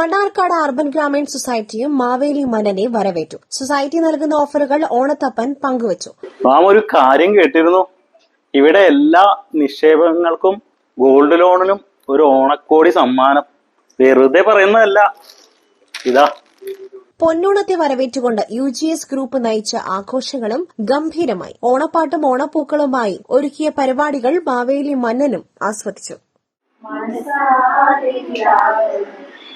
ഓണപ്പാട് urban Grameen സൊസൈറ്റിയും മാവേലി മനനെ വരവേറ്റു. സൊസൈറ്റി നൽകുന്ന ഓഫറുകൾ ഓണത്തപ്പൻ പങ്കുവച്ചു. നാം ഒരു കാര്യം കേട്ടിരുന്നു. ഇവിടെ എല്ലാ നിക്ഷേപങ്ങൾക്കും ഗോൾഡ് ലോണിനും ഒരു ഓണക്കോടി സമ്മാനം. വെറുതെ പറയുന്നതല്ല. ഇതാ. പൊന്നോണത്തെ വരവേറ്റുകൊണ്ട് യു ജി എസ് ഗ്രൂപ്പ് നയിച്ച ആഘോഷങ്ങളും ഗംഭീരമായി. ഓണപ്പാട്ടും ഓണപ്പൂക്കളുമായി ഒരുക്കിയ പരിപാടികൾ മാവേലി മന്നനും ആസ്വദിച്ചു.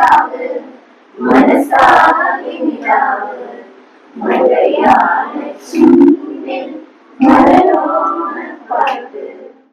மறையாது மனசாகிடாது மழையான சின்ன